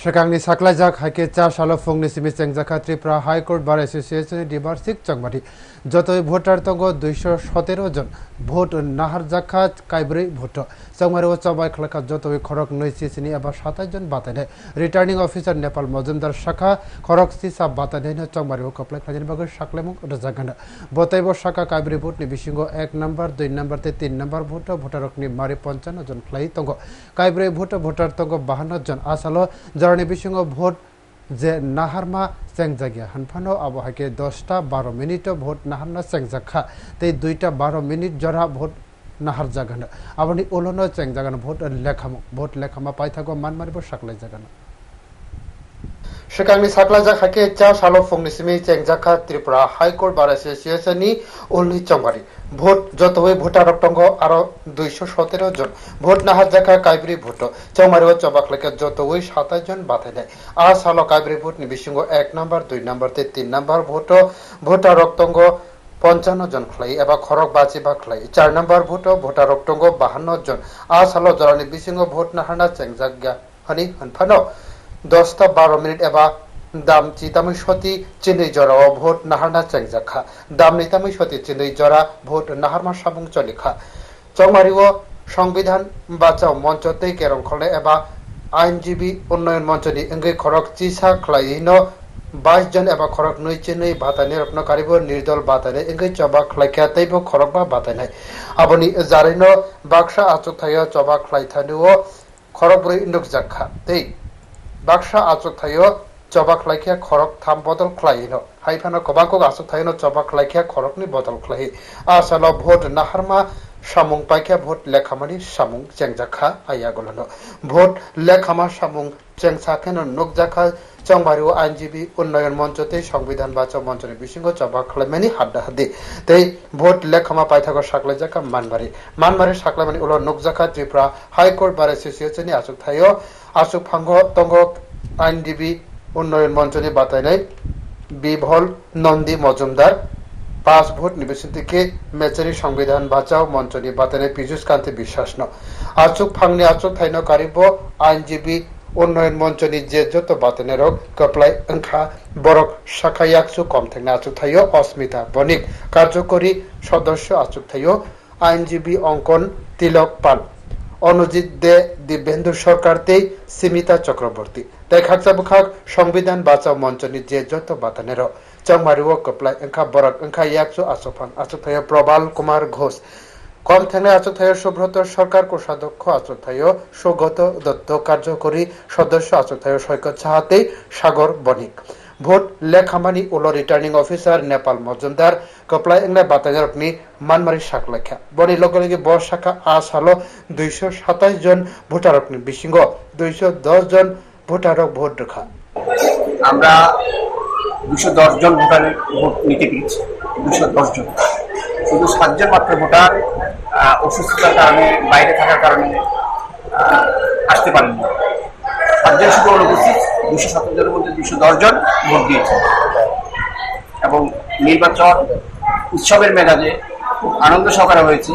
Saklajak haike cha shalo phongni simi chengjaka Tripura high court bar অ্যাসোসিয়েশনের ডিবার্সিক চংমাটি যতই ভোটার তঙ্গ দুইশো সতেরো জন, ভোট নাহার জাখা কাইব্রি ভোট। চংমারি ও চবাই খালাকা যতই খরক নৈ সিসিনি, এবার সাতাশ জন বাতাইনে রিটার্নিং অফিসার নেপাল মজুমদার শাখা খরক সিসা বাতাইনে চংমারি ও কপ্লাই খাজিন বাগৈ সাকলেমুক রজাগানা। বতাইব শাখা কাইব্রি ভোট নি বিশিঙ্গ এক নাম্বার, দুই নাম্বার তে তিন নাম্বার ভোট ভোটারকনি মারি পঞ্চান্ন জন ফ্লাই তঙ্গ। কাইব্রি ভোট ভোটার তঙ্গ বাহান্ন জন, আসালো জরনি বিশিঙ্গ ভোট যে নাহারমা চেংজাগিয়া হানফানো আবহাকে দশটা বারো মিনিট ভোট নাহারনা চেংজাখা তেই দুইটা বারো মিনিট জরা ভোট নাহার জাগানো আবনি ওলনো চেংজাগানো ভোট লেখামো ভোট লেখামা পাই থাকো মান মারিব সাকলাই জাগানো Shikangni saklaja hake cha shalo phongni simi chengjaka Tripura High Court Bar Association ni only chongari vote যতই ভোটার অক্টঙ্গ আরও দুইশো সতেরো জন। ভোট নাহার জাকা কাইবরি ভোট। চৌমারি ও চবাক লেখা যতই সাতাশ জন বাতাই দেয়। আর সালো কাইবরি ভোট নিবিসিংহ এক নাম্বার, দুই নাম্বার তিন নাম্বার ভোট। ভোটার অক্টঙ্গ পঞ্চান্ন জন খ্লাই, এবার খরক বাজি বা খ্লাই। চার নাম্বার ভোট ভোটার অক্টঙ্গ বাহান্ন জন। আর সালো জরানি বিসিংহ ভোট নাহানা চেংজাগা হানি হানফানো। দশটা বারো মিনিট এবা দাম চিতামই সতী চিনই জরা ও ভোট নাহারনা চেংজাখা দাম নিতামই সতী চিনই জরা ভোট নাহারমা সাবুং চলিখা। চংমারি ও সংবিধান বাঁচাও মঞ্চতেই কেরম খলে এবা আইনজীবী উন্নয়ন মঞ্চনি ইঙ্গি খরক চিসা খ্লাইন বাইশ জন এবা খরক নৈ চিনই বাতানি রত্নকারিব নির্দল বাতানে ইঙ্গি চবা খ্লাইখা তৈব খরক বা বাতানাই আবনি জারিন বাক্সা আচুক থাইয়া চবা খ্লাইথানিও খরক বই ইন্ডুক জাখা। তেই বাক্সা আচুক থাইও চবাক লাইখিয়া খরক থাম বদল খ্লাইন হাইফানো কবাকো আচুক থাইনো চবাক লাইখিয়া খরকনি বদল খ্লাই আসাল ভোট নাহারমা সামুং পাইখিয়া ভোট লেখামানি সামুং চেংজাখা আইয়া গলানো। ভোট লেখামা, সামুং চেংসাখেন নুকজাখা চংবারি ও আইনজীবী, উন্নয়ন মঞ্চতে সংবিধান বাঁচাও মঞ্চনি বিসিংহ চবাক খ্লাইমানি হাড্ডা হাড্ডি। তেই ভোট লেখামা পাইথাগো সাকলাই জাকা মানবারি মানবারি সাকলাইমানি উলো নুকজাখা ত্রিপুরা হাইকোর্ট বার এসোসিয়েশননি আচুক থাইও। আচুক ফাঙ্গ, তঙ্গ, আইনজীবী, উন্নয়ন মঞ্চনি বাতায়নাই বিভল নন্দী মজুমদার। পাঁচ ভোট নিবেশন থেকে মেচারি সংবিধান বাঁচাও মঞ্চনি বাতায়নাই পীযুষ কান্তি বিশ্বাস ন আচুক ফাংনি আচুক থাইন কারিব, আইনজীবী উন্নয়ন মঞ্চনি যে যত বাতানের কপ্লাই ওংখা বরক, শাখা একশো কম থাকলে আচুক থাইও, অস্মিতা, বণিক। কার্যকরী সদস্য আচুক থাইও, আইনজীবী অঙ্কন, তিলক পাল অনুজিৎ দে দিব্যেন্দু সরকার তেই সীমিতা চক্রবর্তী। তাই খাকসা বুখাক সংবিধান বাঁচাও মঞ্চনি যে যত বাতানের চংমারি ও কপ্লাই, এংখা বরক, এংখা ইয়াকসু আসফান, আসুথায় প্রবাল কুমার ঘোষ। কম থানে আচুথায় সুব্রত সরকার, কোষাধ্যক্ষ আচুথায় সৌগত দত্ত কার্যকরী সদস্য আচুথায় সৈকত সাহাতেই সাগর বণিক। ভোট লেখামানি উলো রিটার্নিং অফিসার নেপাল মজুমদার, কপলাই এংনা বাতাজার আপনি মানমারি শাক লেখা। বনি লগে বস শাখা আস হলো দুইশো সাতাশ জন ভোটার আপনি বিশিঙ্গ, দুইশো দশ জন ভোটারক ভোট রেখা আমরা দুশো দশ জন ভোটারের ভোট নিতে পেরেছি দুশো দশ জন। শুধু সাতজন মাত্র ভোটার অসুস্থতার কারণে, বাইরে থাকার কারণে আসতে পারেননি। সাতজন শুধু অনুপস্থিত দুশো সতেরো জনের মধ্যে দুশো জন ভোট দিয়েছে এবং নির্বাচন উৎসবের মেজাজে খুব আনন্দ সহকারে হয়েছে।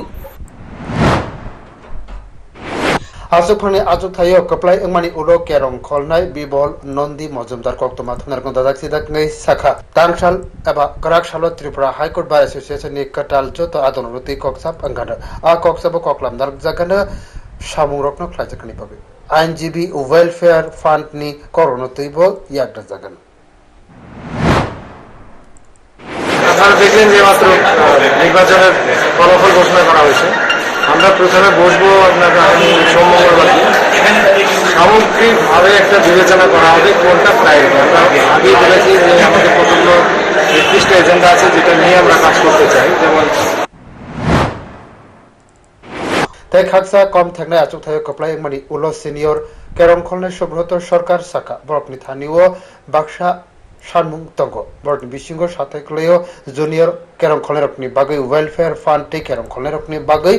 আসুক ফানি আজুক থাইও কপলাই উলো কেরং খলনাই, বিবল, নন্দী, মজুমদার কক্তমা থানার সিদাক নেই, শাখা তাংশাল এবা করাকশাল Tripura high court bar association নি কটাল যত আদনরতি ককসাপ আঙ্গানা আ ককসাব ককলাম দার জাগানা সামুং রত্ন, খ্লাইজাকানি পাবে। আইনজীবী ও ওয়েলফেয়ার ফান্ড নি করোনা তৈব ইয়াকটা জাগানা। দেখলেন যে মাত্র নির্বাচনের ফলাফল ঘোষণা করা হয়েছে। আমরা প্রথমে বসবো আপনার আগামী সোমমঙ্গলবার সামগ্রিকভাবে একটা বিবেচনা করা হবে কোনটা প্রায়োরিটি আমরা বলেছি যে আমাদের কতগুলো নির্দিষ্ট এজেন্ডা আছে যেটা নিয়ে আমরা কাজ করতে চাই। যেমন খাকসা কম থাকলে আচুক থাকে কপলাই মানে উলো সিনিয়র কেরম খলনে সুব্রত সরকার শাখা বরকনি থানীয় বাক্সা সানমুং তঙ্গ বরকনি বিশিঙ্গ সাথে কলেও জুনিয়র কেরম খলনের রকনি বাগৈ ওয়েলফেয়ার ফান্ড তে কেরম খলনের রকনি বাগৈ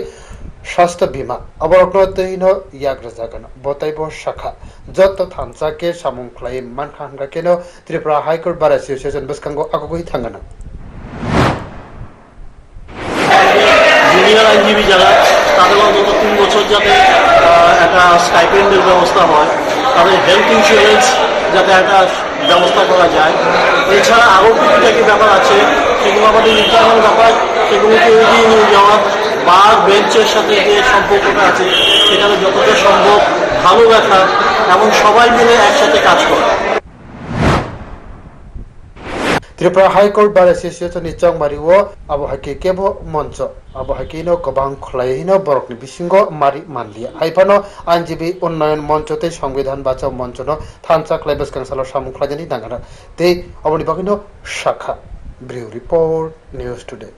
স্বাস্থ্য বীমা। অবরকন তৈন ইয়াগ্র জাগান বতাইব শাখা। যত থানসাকে সামুং খ্লাই মানখা হানগা কেন Tripura high court bar association বসকাঙ্গ আগগৈ থাঙ্গানা জুনিয়র আইনজীবী যারা তাদের অন্তত তিন বছর যাতে একটা স্টাইপেন্ডের ব্যবস্থা হয়, তাদের হেলথ ইন্স্যুরেন্স যাতে একটা ব্যবস্থা করা যায়। এছাড়া আরও টুকিটাকি ব্যাপার আছে, সেগুলো আমাদের ইন্টারনাল ব্যাপার সেগুলোকে এগিয়ে নিয়ে যাওয়া, বার বেঞ্চের সাথে যে সম্পর্কটা আছে, সেখানে যতটা সম্ভব ভালো রাখা, এবং সবাই মিলে একসাথে কাজ করা। त्रिपुरा हाईकोर्ट बार एसोसिएशन चंग मारी वो अब हकी के बो मंच अब हकी नो कबांग खलाई नो बरक नि बिसिंगो मारी मान लिया आइफानो आंजीबी उन्नयन मंच ते संविधान बाचाओ मंच नो थानसा क्लाइबस कंसलो सामुखला जनि दांगाना ते अबनि बकिनो शाखा ब्रिव रिपोर्ट न्यूज टुडे